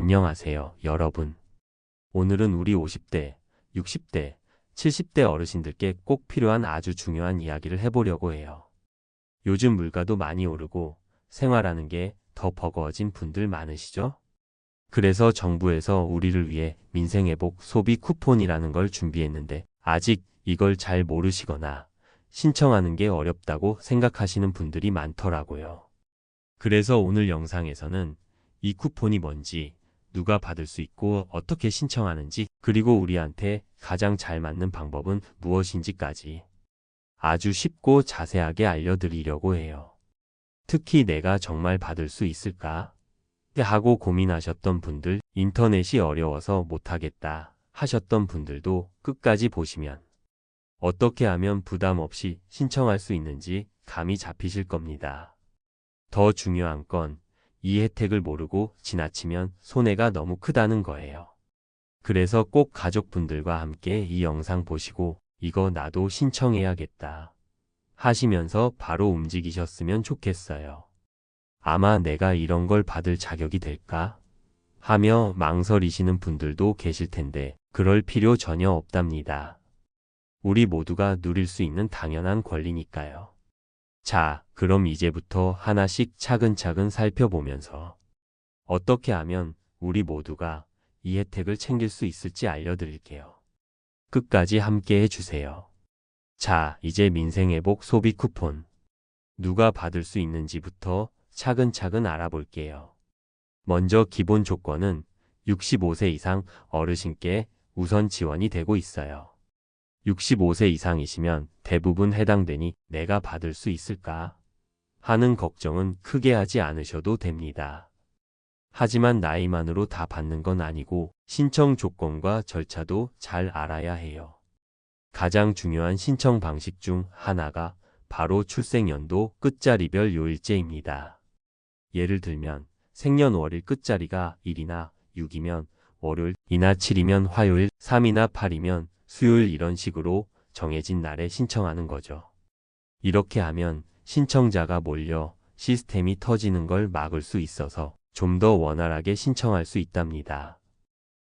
안녕하세요, 여러분. 오늘은 우리 50대, 60대, 70대 어르신들께 꼭 필요한 아주 중요한 이야기를 해보려고 해요. 요즘 물가도 많이 오르고 생활하는 게 더 버거워진 분들 많으시죠? 그래서 정부에서 우리를 위해 민생회복 소비 쿠폰이라는 걸 준비했는데 아직 이걸 잘 모르시거나 신청하는 게 어렵다고 생각하시는 분들이 많더라고요. 그래서 오늘 영상에서는 이 쿠폰이 뭔지, 누가 받을 수 있고 어떻게 신청하는지, 그리고 우리한테 가장 잘 맞는 방법은 무엇인지까지 아주 쉽고 자세하게 알려드리려고 해요. 특히 내가 정말 받을 수 있을까? 하고 고민하셨던 분들, 인터넷이 어려워서 못하겠다 하셨던 분들도 끝까지 보시면 어떻게 하면 부담 없이 신청할 수 있는지 감이 잡히실 겁니다. 더 중요한 건 이 혜택을 모르고 지나치면 손해가 너무 크다는 거예요. 그래서 꼭 가족분들과 함께 이 영상 보시고 이거 나도 신청해야겠다 하시면서 바로 움직이셨으면 좋겠어요. 아마 내가 이런 걸 받을 자격이 될까? 하며 망설이시는 분들도 계실 텐데 그럴 필요 전혀 없답니다. 우리 모두가 누릴 수 있는 당연한 권리니까요. 자, 그럼 이제부터 하나씩 차근차근 살펴보면서 어떻게 하면 우리 모두가 이 혜택을 챙길 수 있을지 알려드릴게요. 끝까지 함께 해주세요. 자, 이제 민생회복 소비 쿠폰. 누가 받을 수 있는지부터 차근차근 알아볼게요. 먼저 기본 조건은 65세 이상 어르신께 우선 지원이 되고 있어요. 65세 이상이시면 대부분 해당되니 내가 받을 수 있을까? 하는 걱정은 크게 하지 않으셔도 됩니다. 하지만 나이만으로 다 받는 건 아니고 신청 조건과 절차도 잘 알아야 해요. 가장 중요한 신청 방식 중 하나가 바로 출생연도 끝자리별 요일제입니다. 예를 들면 생년월일 끝자리가 1이나 6이면 월요일, 이나 7이면 화요일, 3이나 8이면 수요일 이런 식으로 정해진 날에 신청하는 거죠. 이렇게 하면 신청자가 몰려 시스템이 터지는 걸 막을 수 있어서 좀 더 원활하게 신청할 수 있답니다.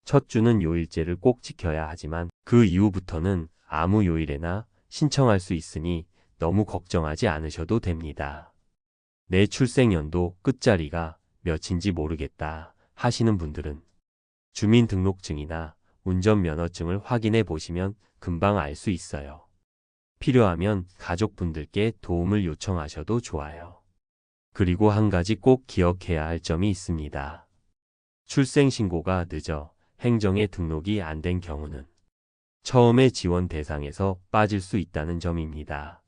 첫 주는 요일제를 꼭 지켜야 하지만 그 이후부터는 아무 요일에나 신청할 수 있으니 너무 걱정하지 않으셔도 됩니다. 내 출생연도 끝자리가 몇인지 모르겠다 하시는 분들은 주민등록증이나 운전면허증을 확인해 보시면 금방 알 수 있어요. 필요하면 가족분들께 도움을 요청하셔도 좋아요. 그리고 한 가지 꼭 기억해야 할 점이 있습니다. 출생신고가 늦어 행정에 등록이 안 된 경우는 처음에 지원 대상에서 빠질 수 있다는 점입니다.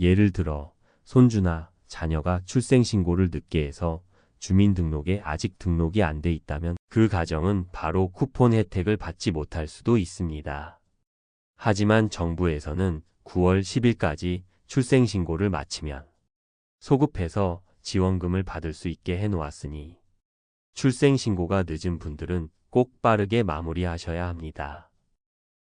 예를 들어 손주나 자녀가 출생신고를 늦게 해서 주민등록에 아직 등록이 안 돼 있다면 그 가정은 바로 쿠폰 혜택을 받지 못할 수도 있습니다. 하지만 정부에서는 9월 10일까지 출생신고를 마치면 소급해서 지원금을 받을 수 있게 해놓았으니 출생신고가 늦은 분들은 꼭 빠르게 마무리하셔야 합니다.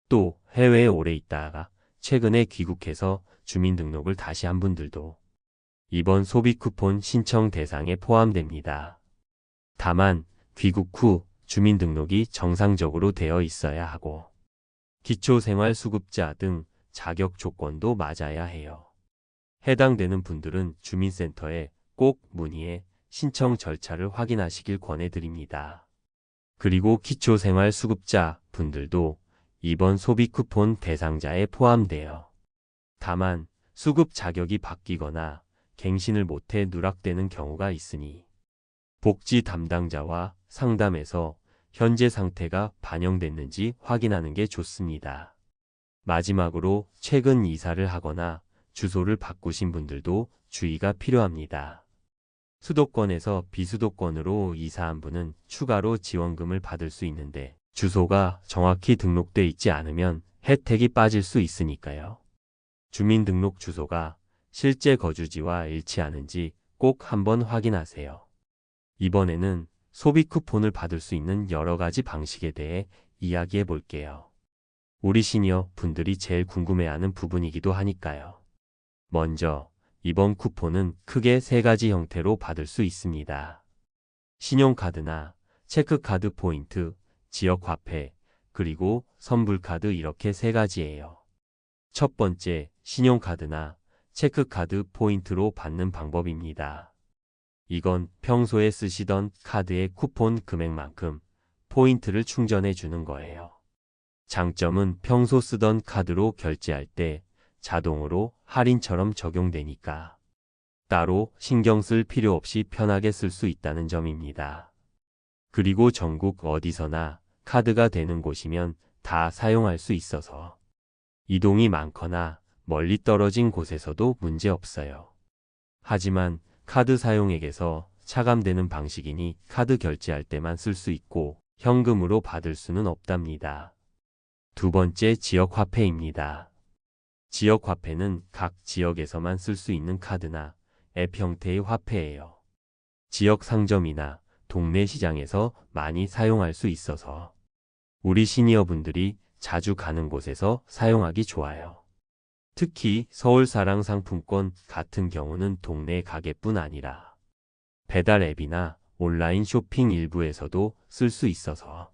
또 해외에 오래 있다가 최근에 귀국해서 주민등록을 다시 한 분들도 이번 소비 쿠폰 신청 대상에 포함됩니다. 다만 귀국 후 주민등록이 정상적으로 되어 있어야 하고 기초생활수급자 등 자격 조건도 맞아야 해요. 해당되는 분들은 주민센터에 꼭 문의해 신청 절차를 확인하시길 권해드립니다. 그리고 기초생활수급자 분들도 이번 소비 쿠폰 대상자에 포함돼요. 다만 수급 자격이 바뀌거나 갱신을 못해 누락되는 경우가 있으니 복지 담당자와 상담해서 현재 상태가 반영됐는지 확인하는 게 좋습니다. 마지막으로 최근 이사를 하거나 주소를 바꾸신 분들도 주의가 필요합니다. 수도권에서 비수도권으로 이사한 분은 추가로 지원금을 받을 수 있는데 주소가 정확히 등록돼 있지 않으면 혜택이 빠질 수 있으니까요. 주민등록 주소가 실제 거주지와 일치하는지 꼭 한번 확인하세요. 이번에는 소비 쿠폰을 받을 수 있는 여러 가지 방식에 대해 이야기해 볼게요. 우리 시니어 분들이 제일 궁금해하는 부분이기도 하니까요. 먼저 이번 쿠폰은 크게 세 가지 형태로 받을 수 있습니다. 신용카드나 체크카드 포인트, 지역화폐, 그리고 선불카드 이렇게 세 가지예요. 첫 번째, 신용카드나 체크카드 포인트로 받는 방법입니다. 이건 평소에 쓰시던 카드의 쿠폰 금액만큼 포인트를 충전해 주는 거예요. 장점은 평소 쓰던 카드로 결제할 때 자동으로 할인처럼 적용되니까 따로 신경 쓸 필요 없이 편하게 쓸 수 있다는 점입니다. 그리고 전국 어디서나 카드가 되는 곳이면 다 사용할 수 있어서 이동이 많거나 멀리 떨어진 곳에서도 문제 없어요. 하지만 카드 사용액에서 차감되는 방식이니 카드 결제할 때만 쓸 수 있고 현금으로 받을 수는 없답니다. 두 번째 지역 화폐입니다. 지역 화폐는 각 지역에서만 쓸 수 있는 카드나 앱 형태의 화폐예요. 지역 상점이나 동네 시장에서 많이 사용할 수 있어서 우리 시니어분들이 자주 가는 곳에서 사용하기 좋아요. 특히 서울 사랑 상품권 같은 경우는 동네 가게뿐 아니라 배달 앱이나 온라인 쇼핑 일부에서도 쓸 수 있어서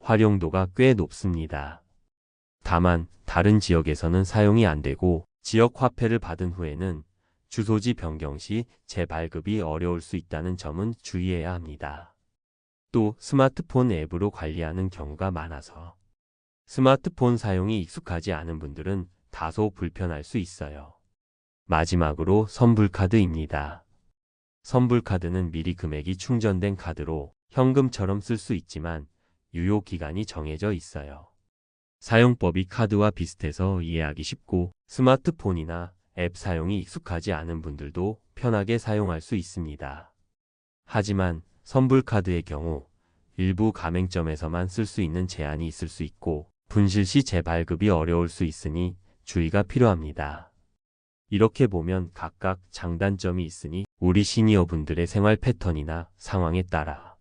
활용도가 꽤 높습니다. 다만 다른 지역에서는 사용이 안 되고 지역 화폐를 받은 후에는 주소지 변경 시 재발급이 어려울 수 있다는 점은 주의해야 합니다. 또 스마트폰 앱으로 관리하는 경우가 많아서 스마트폰 사용이 익숙하지 않은 분들은 다소 불편할 수 있어요. 마지막으로 선불카드입니다. 선불카드는 미리 금액이 충전된 카드로 현금처럼 쓸 수 있지만 유효 기간이 정해져 있어요. 사용법이 카드와 비슷해서 이해하기 쉽고 스마트폰이나 앱 사용이 익숙하지 않은 분들도 편하게 사용할 수 있습니다. 하지만 선불카드의 경우 일부 가맹점에서만 쓸 수 있는 제한이 있을 수 있고 분실 시 재발급이 어려울 수 있으니 주의가 필요합니다. 이렇게 보면 각각 장단점이 있으니 우리 시니어 분들의 생활 패턴이나 상황에 따라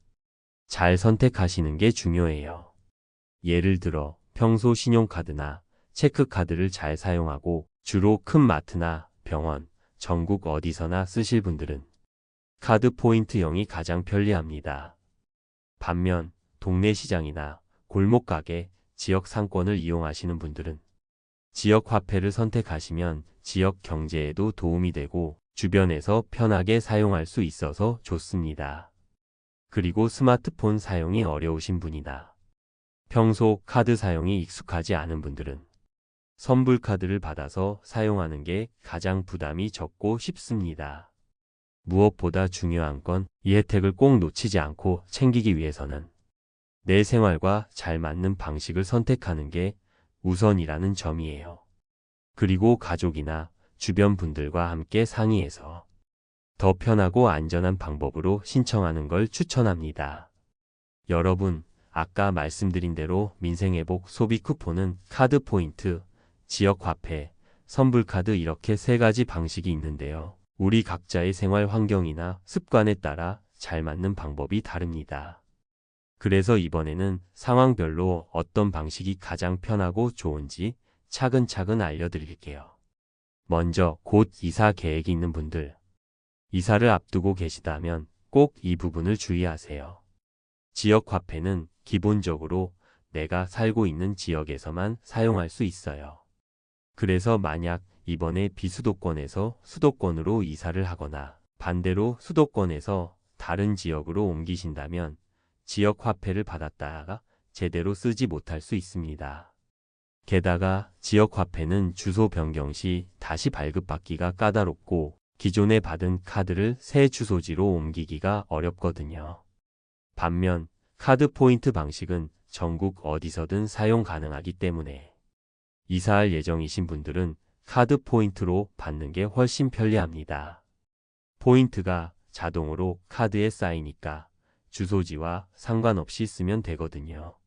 잘 선택하시는 게 중요해요. 예를 들어 평소 신용카드나 체크카드를 잘 사용하고 주로 큰 마트나 병원, 전국 어디서나 쓰실 분들은 카드 포인트형이 가장 편리합니다. 반면 동네 시장이나 골목 가게, 지역 상권을 이용하시는 분들은 지역 화폐를 선택하시면 지역 경제에도 도움이 되고 주변에서 편하게 사용할 수 있어서 좋습니다. 그리고 스마트폰 사용이 어려우신 분이나 평소 카드 사용이 익숙하지 않은 분들은 선불 카드를 받아서 사용하는 게 가장 부담이 적고 쉽습니다. 무엇보다 중요한 건 이 혜택을 꼭 놓치지 않고 챙기기 위해서는 내 생활과 잘 맞는 방식을 선택하는 게 우선이라는 점이에요. 그리고 가족이나 주변 분들과 함께 상의해서 더 편하고 안전한 방법으로 신청하는 걸 추천합니다. 여러분, 아까 말씀드린 대로 민생회복 소비 쿠폰은 카드 포인트, 지역 화폐, 선불카드 이렇게 세 가지 방식이 있는데요. 우리 각자의 생활 환경이나 습관에 따라 잘 맞는 방법이 다릅니다. 그래서 이번에는 상황별로 어떤 방식이 가장 편하고 좋은지 차근차근 알려드릴게요. 먼저 곧 이사 계획이 있는 분들. 이사를 앞두고 계시다면 꼭 이 부분을 주의하세요. 지역 화폐는 기본적으로 내가 살고 있는 지역에서만 사용할 수 있어요. 그래서 만약 이번에 비수도권에서 수도권으로 이사를 하거나 반대로 수도권에서 다른 지역으로 옮기신다면 지역 화폐를 받았다가 제대로 쓰지 못할 수 있습니다. 게다가 지역 화폐는 주소 변경 시 다시 발급받기가 까다롭고 기존에 받은 카드를 새 주소지로 옮기기가 어렵거든요. 반면 카드 포인트 방식은 전국 어디서든 사용 가능하기 때문에 이사할 예정이신 분들은 카드 포인트로 받는 게 훨씬 편리합니다. 포인트가 자동으로 카드에 쌓이니까 주소지와 상관없이 쓰면 되거든요.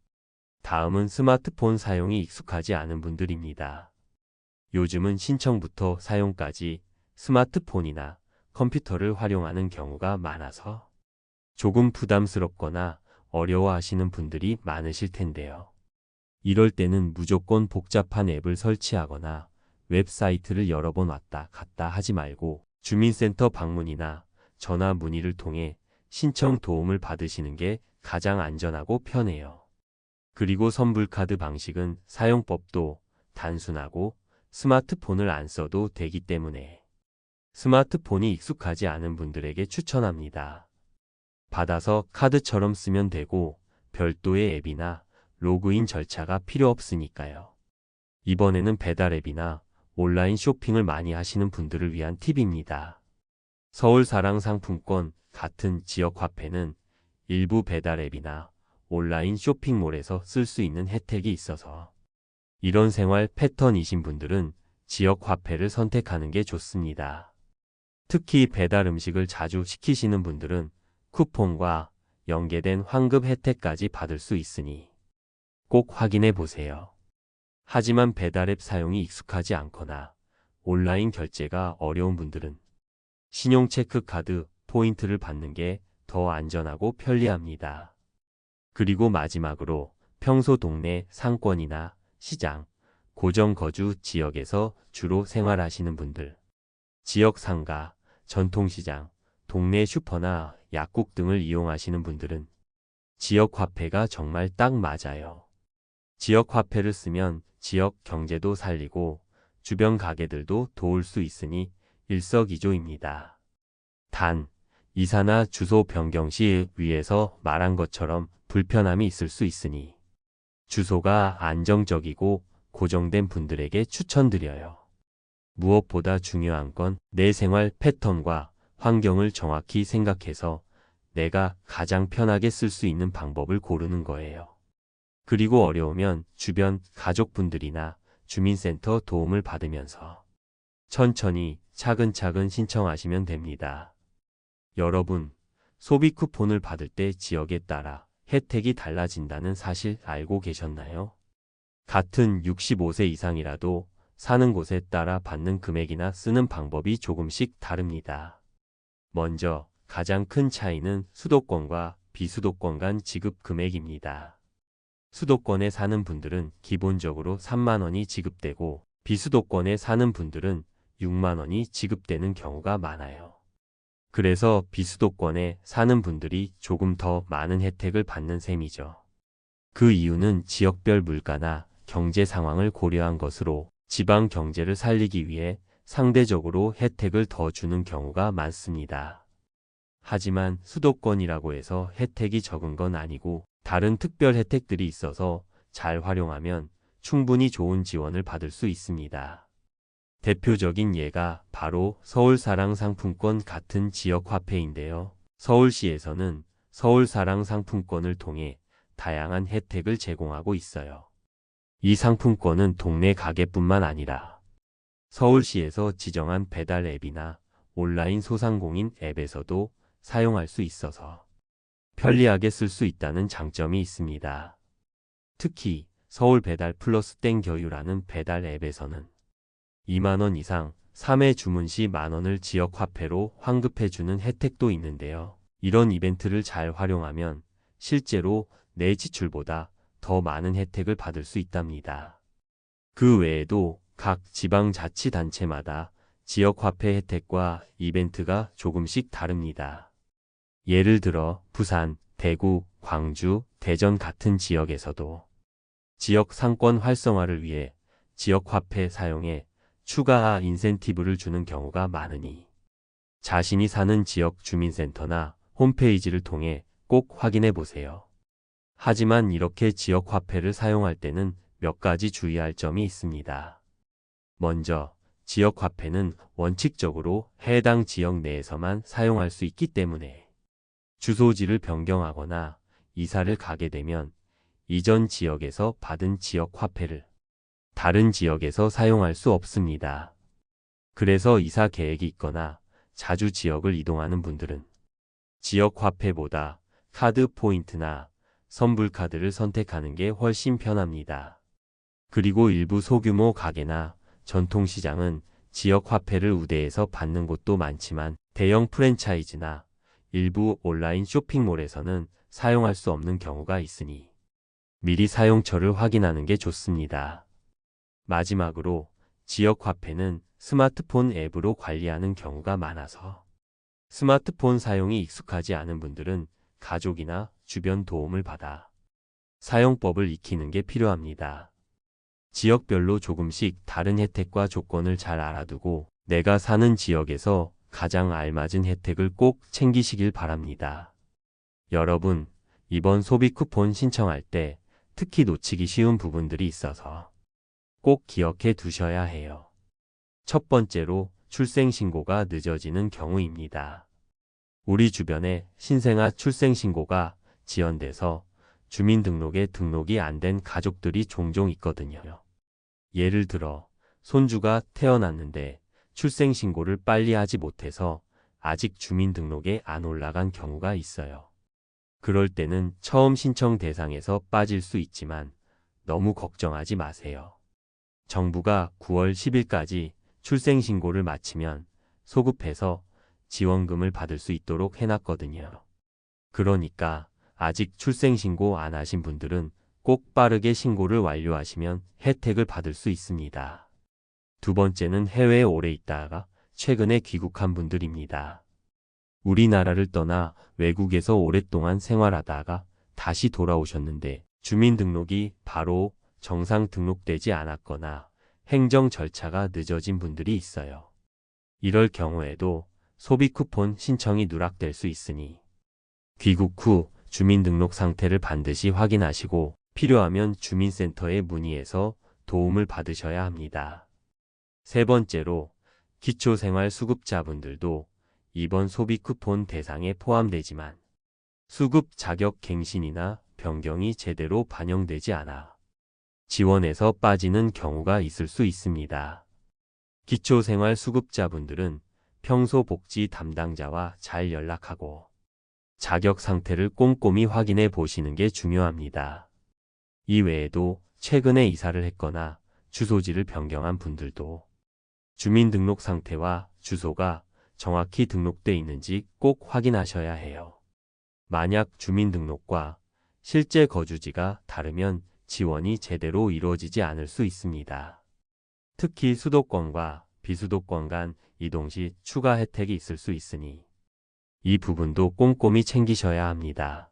다음은 스마트폰 사용이 익숙하지 않은 분들입니다. 요즘은 신청부터 사용까지 스마트폰이나 컴퓨터를 활용하는 경우가 많아서 조금 부담스럽거나 어려워하시는 분들이 많으실 텐데요. 이럴 때는 무조건 복잡한 앱을 설치하거나 웹사이트를 여러 번 왔다 갔다 하지 말고 주민센터 방문이나 전화 문의를 통해 신청 도움을 받으시는 게 가장 안전하고 편해요. 그리고 선불카드 방식은 사용법도 단순하고 스마트폰을 안 써도 되기 때문에 스마트폰이 익숙하지 않은 분들에게 추천합니다. 받아서 카드처럼 쓰면 되고 별도의 앱이나 로그인 절차가 필요 없으니까요. 이번에는 배달 앱이나 온라인 쇼핑을 많이 하시는 분들을 위한 팁입니다. 서울 사랑 상품권 같은 지역 화폐는 일부 배달 앱이나 온라인 쇼핑몰에서 쓸 수 있는 혜택이 있어서 이런 생활 패턴이신 분들은 지역 화폐를 선택하는 게 좋습니다. 특히 배달 음식을 자주 시키시는 분들은 쿠폰과 연계된 환급 혜택까지 받을 수 있으니 꼭 확인해 보세요. 하지만 배달 앱 사용이 익숙하지 않거나 온라인 결제가 어려운 분들은 신용체크 카드 포인트를 받는 게 더 안전하고 편리합니다. 그리고 마지막으로 평소 동네 상권이나 시장, 고정 거주 지역에서 주로 생활하시는 분들, 지역 상가, 전통시장, 동네 슈퍼나 약국 등을 이용하시는 분들은 지역 화폐가 정말 딱 맞아요. 지역 화폐를 쓰면 지역 경제도 살리고 주변 가게들도 도울 수 있으니 일석이조입니다. 단, 이사나 주소 변경 시 위에서 말한 것처럼 불편함이 있을 수 있으니 주소가 안정적이고 고정된 분들에게 추천드려요. 무엇보다 중요한 건 내 생활 패턴과 환경을 정확히 생각해서 내가 가장 편하게 쓸 수 있는 방법을 고르는 거예요. 그리고 어려우면 주변 가족분들이나 주민센터 도움을 받으면서 천천히 차근차근 신청하시면 됩니다. 여러분, 소비 쿠폰을 받을 때 지역에 따라 혜택이 달라진다는 사실 알고 계셨나요? 같은 65세 이상이라도 사는 곳에 따라 받는 금액이나 쓰는 방법이 조금씩 다릅니다. 먼저 가장 큰 차이는 수도권과 비수도권 간 지급 금액입니다. 수도권에 사는 분들은 기본적으로 3만 원이 지급되고 비수도권에 사는 분들은 6만 원이 지급되는 경우가 많아요. 그래서 비수도권에 사는 분들이 조금 더 많은 혜택을 받는 셈이죠. 그 이유는 지역별 물가나 경제 상황을 고려한 것으로 지방 경제를 살리기 위해 상대적으로 혜택을 더 주는 경우가 많습니다. 하지만 수도권이라고 해서 혜택이 적은 건 아니고 다른 특별 혜택들이 있어서 잘 활용하면 충분히 좋은 지원을 받을 수 있습니다. 대표적인 예가 바로 서울사랑 상품권 같은 지역 화폐인데요. 서울시에서는 서울사랑 상품권을 통해 다양한 혜택을 제공하고 있어요. 이 상품권은 동네 가게뿐만 아니라 서울시에서 지정한 배달 앱이나 온라인 소상공인 앱에서도 사용할 수 있어서 편리하게 쓸 수 있다는 장점이 있습니다. 특히 서울 배달 플러스 땡겨유라는 배달 앱에서는 2만원 이상 3회 주문 시 만원을 지역 화폐로 환급해주는 혜택도 있는데요. 이런 이벤트를 잘 활용하면 실제로 내 지출보다 더 많은 혜택을 받을 수 있답니다. 그 외에도 각 지방자치단체마다 지역화폐 혜택과 이벤트가 조금씩 다릅니다. 예를 들어 부산, 대구, 광주, 대전 같은 지역에서도 지역 상권 활성화를 위해 지역화폐 사용에 추가 인센티브를 주는 경우가 많으니 자신이 사는 지역 주민센터나 홈페이지를 통해 꼭 확인해 보세요. 하지만 이렇게 지역 화폐를 사용할 때는 몇 가지 주의할 점이 있습니다. 먼저 지역 화폐는 원칙적으로 해당 지역 내에서만 사용할 수 있기 때문에 주소지를 변경하거나 이사를 가게 되면 이전 지역에서 받은 지역 화폐를 다른 지역에서 사용할 수 없습니다. 그래서 이사 계획이 있거나 자주 지역을 이동하는 분들은 지역 화폐보다 카드 포인트나 선불 카드를 선택하는 게 훨씬 편합니다. 그리고 일부 소규모 가게나 전통시장은 지역 화폐를 우대해서 받는 곳도 많지만 대형 프랜차이즈나 일부 온라인 쇼핑몰에서는 사용할 수 없는 경우가 있으니 미리 사용처를 확인하는 게 좋습니다. 마지막으로 지역 화폐는 스마트폰 앱으로 관리하는 경우가 많아서 스마트폰 사용이 익숙하지 않은 분들은 가족이나 주변 도움을 받아 사용법을 익히는 게 필요합니다. 지역별로 조금씩 다른 혜택과 조건을 잘 알아두고 내가 사는 지역에서 가장 알맞은 혜택을 꼭 챙기시길 바랍니다. 여러분, 이번 소비 쿠폰 신청할 때 특히 놓치기 쉬운 부분들이 있어서 꼭 기억해 두셔야 해요. 첫 번째로 출생신고가 늦어지는 경우입니다. 우리 주변에 신생아 출생신고가 지연돼서 주민등록에 등록이 안 된 가족들이 종종 있거든요. 예를 들어, 손주가 태어났는데 출생신고를 빨리 하지 못해서 아직 주민등록에 안 올라간 경우가 있어요. 그럴 때는 처음 신청 대상에서 빠질 수 있지만 너무 걱정하지 마세요. 정부가 9월 10일까지 출생신고를 마치면 소급해서 지원금을 받을 수 있도록 해놨거든요. 그러니까 아직 출생신고 안 하신 분들은 꼭 빠르게 신고를 완료하시면 혜택을 받을 수 있습니다. 두 번째는 해외에 오래 있다가 최근에 귀국한 분들입니다. 우리나라를 떠나 외국에서 오랫동안 생활하다가 다시 돌아오셨는데 주민등록이 바로 정상 등록되지 않았거나 행정 절차가 늦어진 분들이 있어요. 이럴 경우에도 소비 쿠폰 신청이 누락될 수 있으니 귀국 후 주민등록 상태를 반드시 확인하시고 필요하면 주민센터에 문의해서 도움을 받으셔야 합니다. 세 번째로 기초생활수급자분들도 이번 소비 쿠폰 대상에 포함되지만 수급 자격 갱신이나 변경이 제대로 반영되지 않아 지원에서 빠지는 경우가 있을 수 있습니다. 기초생활수급자분들은 평소 복지 담당자와 잘 연락하고 자격 상태를 꼼꼼히 확인해 보시는 게 중요합니다. 이 외에도 최근에 이사를 했거나 주소지를 변경한 분들도 주민등록 상태와 주소가 정확히 등록돼 있는지 꼭 확인하셔야 해요. 만약 주민등록과 실제 거주지가 다르면 지원이 제대로 이루어지지 않을 수 있습니다. 특히 수도권과 비수도권 간 이동 시 추가 혜택이 있을 수 있으니 이 부분도 꼼꼼히 챙기셔야 합니다.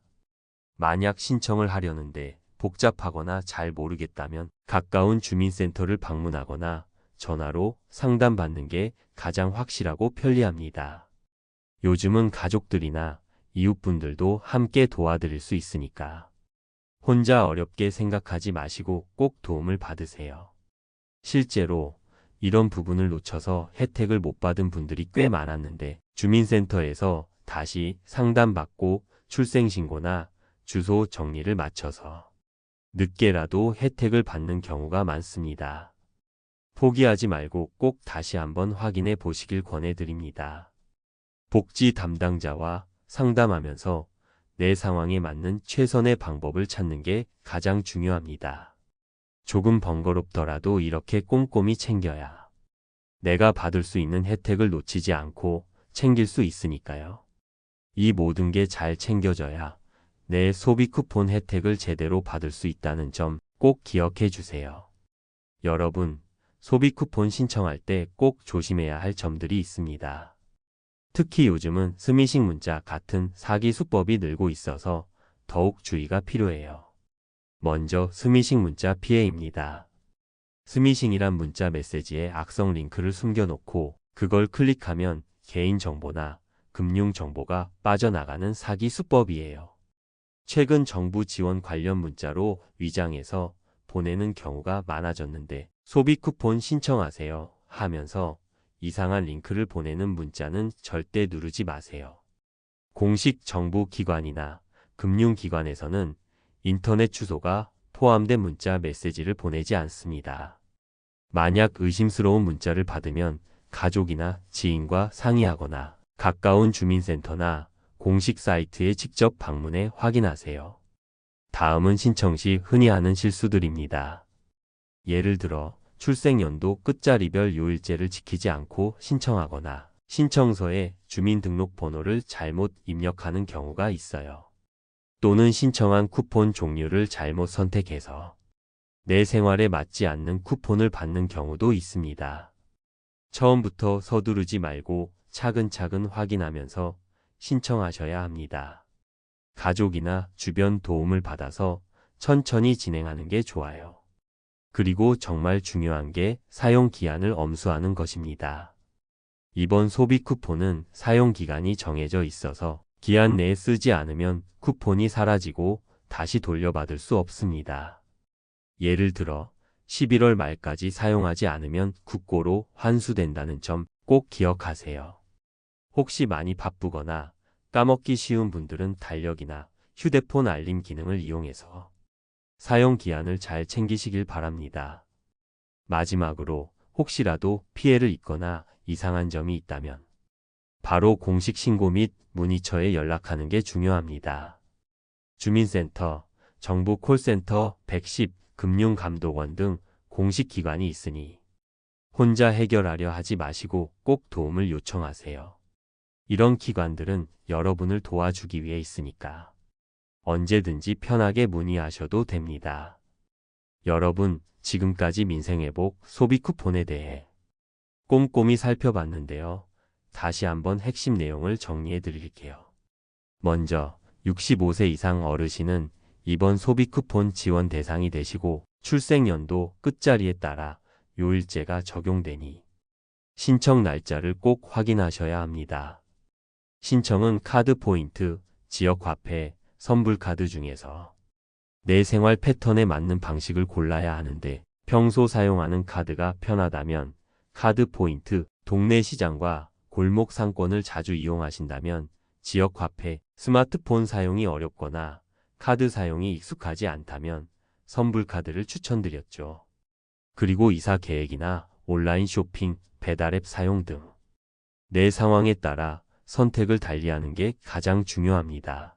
만약 신청을 하려는데 복잡하거나 잘 모르겠다면 가까운 주민센터를 방문하거나 전화로 상담받는 게 가장 확실하고 편리합니다. 요즘은 가족들이나 이웃분들도 함께 도와드릴 수 있으니까 혼자 어렵게 생각하지 마시고 꼭 도움을 받으세요. 실제로 이런 부분을 놓쳐서 혜택을 못 받은 분들이 꽤 많았는데 주민센터에서 다시 상담받고 출생신고나 주소 정리를 마쳐서 늦게라도 혜택을 받는 경우가 많습니다. 포기하지 말고 꼭 다시 한번 확인해 보시길 권해드립니다. 복지 담당자와 상담하면서 내 상황에 맞는 최선의 방법을 찾는 게 가장 중요합니다. 조금 번거롭더라도 이렇게 꼼꼼히 챙겨야 내가 받을 수 있는 혜택을 놓치지 않고 챙길 수 있으니까요. 이 모든 게 잘 챙겨져야 내 소비 쿠폰 혜택을 제대로 받을 수 있다는 점 꼭 기억해 주세요. 여러분, 소비 쿠폰 신청할 때 꼭 조심해야 할 점들이 있습니다. 특히 요즘은 스미싱 문자 같은 사기 수법이 늘고 있어서 더욱 주의가 필요해요. 먼저 스미싱 문자 피해입니다. 스미싱이란 문자 메시지에 악성 링크를 숨겨놓고 그걸 클릭하면 개인 정보나 금융 정보가 빠져나가는 사기 수법이에요. 최근 정부 지원 관련 문자로 위장해서 보내는 경우가 많아졌는데 소비 쿠폰 신청하세요 하면서 이상한 링크를 보내는 문자는 절대 누르지 마세요. 공식 정부 기관이나 금융기관에서는 인터넷 주소가 포함된 문자 메시지를 보내지 않습니다. 만약 의심스러운 문자를 받으면 가족이나 지인과 상의하거나 가까운 주민센터나 공식 사이트에 직접 방문해 확인하세요. 다음은 신청 시 흔히 하는 실수들입니다. 예를 들어 출생연도 끝자리별 요일제를 지키지 않고 신청하거나 신청서에 주민등록번호를 잘못 입력하는 경우가 있어요. 또는 신청한 쿠폰 종류를 잘못 선택해서 내 생활에 맞지 않는 쿠폰을 받는 경우도 있습니다. 처음부터 서두르지 말고 차근차근 확인하면서 신청하셔야 합니다. 가족이나 주변 도움을 받아서 천천히 진행하는 게 좋아요. 그리고 정말 중요한 게 사용 기한을 엄수하는 것입니다. 이번 소비 쿠폰은 사용 기간이 정해져 있어서 기한 내에 쓰지 않으면 쿠폰이 사라지고 다시 돌려받을 수 없습니다. 예를 들어 11월 말까지 사용하지 않으면 국고로 환수된다는 점 꼭 기억하세요. 혹시 많이 바쁘거나 까먹기 쉬운 분들은 달력이나 휴대폰 알림 기능을 이용해서 사용 기한을 잘 챙기시길 바랍니다. 마지막으로 혹시라도 피해를 입거나 이상한 점이 있다면 바로 공식 신고 및 문의처에 연락하는 게 중요합니다. 주민센터, 정부 콜센터 110, 금융감독원 등 공식 기관이 있으니 혼자 해결하려 하지 마시고 꼭 도움을 요청하세요. 이런 기관들은 여러분을 도와주기 위해 있으니까 언제든지 편하게 문의하셔도 됩니다. 여러분, 지금까지 민생회복 소비 쿠폰에 대해 꼼꼼히 살펴봤는데요. 다시 한번 핵심 내용을 정리해 드릴게요. 먼저 65세 이상 어르신은 이번 소비 쿠폰 지원 대상이 되시고 출생연도 끝자리에 따라 요일제가 적용되니 신청 날짜를 꼭 확인하셔야 합니다. 신청은 카드 포인트, 지역 화폐, 선불 카드 중에서 내 생활 패턴에 맞는 방식을 골라야 하는데 평소 사용하는 카드가 편하다면 카드 포인트, 동네 시장과 골목 상권을 자주 이용하신다면 지역 화폐, 스마트폰 사용이 어렵거나 카드 사용이 익숙하지 않다면 선불 카드를 추천드렸죠. 그리고 이사 계획이나 온라인 쇼핑, 배달 앱 사용 등 내 상황에 따라 선택을 달리하는 게 가장 중요합니다.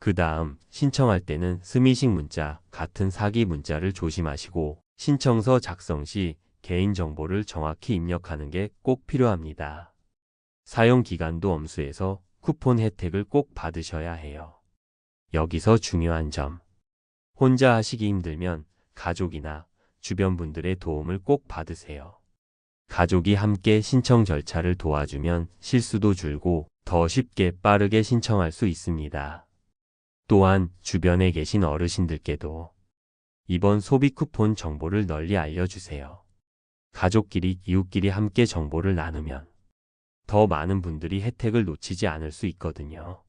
그 다음 신청할 때는 스미싱 문자 같은 사기 문자를 조심하시고 신청서 작성 시 개인정보를 정확히 입력하는 게 꼭 필요합니다. 사용 기간도 엄수해서 쿠폰 혜택을 꼭 받으셔야 해요. 여기서 중요한 점. 혼자 하시기 힘들면 가족이나 주변 분들의 도움을 꼭 받으세요. 가족이 함께 신청 절차를 도와주면 실수도 줄고 더 쉽게 빠르게 신청할 수 있습니다. 또한 주변에 계신 어르신들께도 이번 소비 쿠폰 정보를 널리 알려주세요. 가족끼리, 이웃끼리 함께 정보를 나누면 더 많은 분들이 혜택을 놓치지 않을 수 있거든요.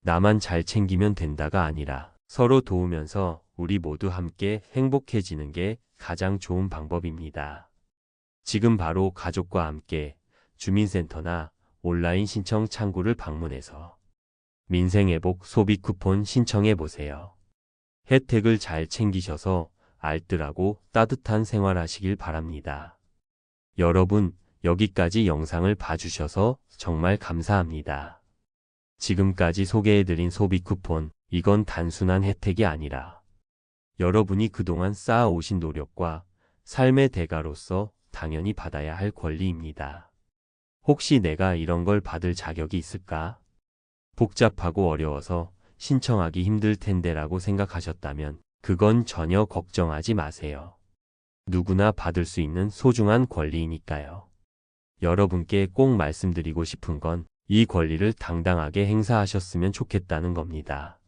나만 잘 챙기면 된다가 아니라 서로 도우면서 우리 모두 함께 행복해지는 게 가장 좋은 방법입니다. 지금 바로 가족과 함께 주민센터나 온라인 신청 창구를 방문해서 민생회복 소비 쿠폰 신청해 보세요. 혜택을 잘 챙기셔서 알뜰하고 따뜻한 생활하시길 바랍니다. 여러분, 여기까지 영상을 봐주셔서 정말 감사합니다. 지금까지 소개해드린 소비 쿠폰, 이건 단순한 혜택이 아니라 여러분이 그동안 쌓아오신 노력과 삶의 대가로서 당연히 받아야 할 권리입니다. 혹시 내가 이런 걸 받을 자격이 있을까? 복잡하고 어려워서 신청하기 힘들 텐데라고 생각하셨다면 그건 전혀 걱정하지 마세요. 누구나 받을 수 있는 소중한 권리이니까요. 여러분께 꼭 말씀드리고 싶은 건 이 권리를 당당하게 행사하셨으면 좋겠다는 겁니다.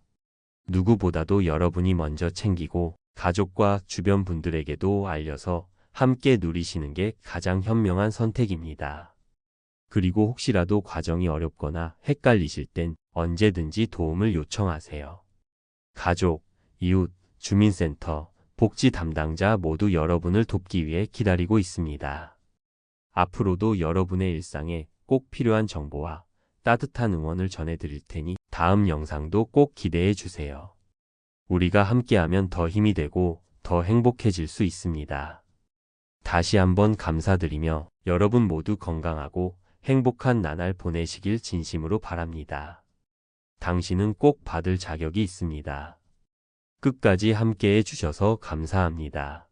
누구보다도 여러분이 먼저 챙기고 가족과 주변 분들에게도 알려서 함께 누리시는 게 가장 현명한 선택입니다. 그리고 혹시라도 과정이 어렵거나 헷갈리실 땐 언제든지 도움을 요청하세요. 가족, 이웃, 주민센터, 복지 담당자 모두 여러분을 돕기 위해 기다리고 있습니다. 앞으로도 여러분의 일상에 꼭 필요한 정보와 따뜻한 응원을 전해드릴 테니 다음 영상도 꼭 기대해 주세요. 우리가 함께하면 더 힘이 되고 더 행복해질 수 있습니다. 다시 한번 감사드리며 여러분 모두 건강하고 행복한 나날 보내시길 진심으로 바랍니다. 당신은 꼭 받을 자격이 있습니다. 끝까지 함께해 주셔서 감사합니다.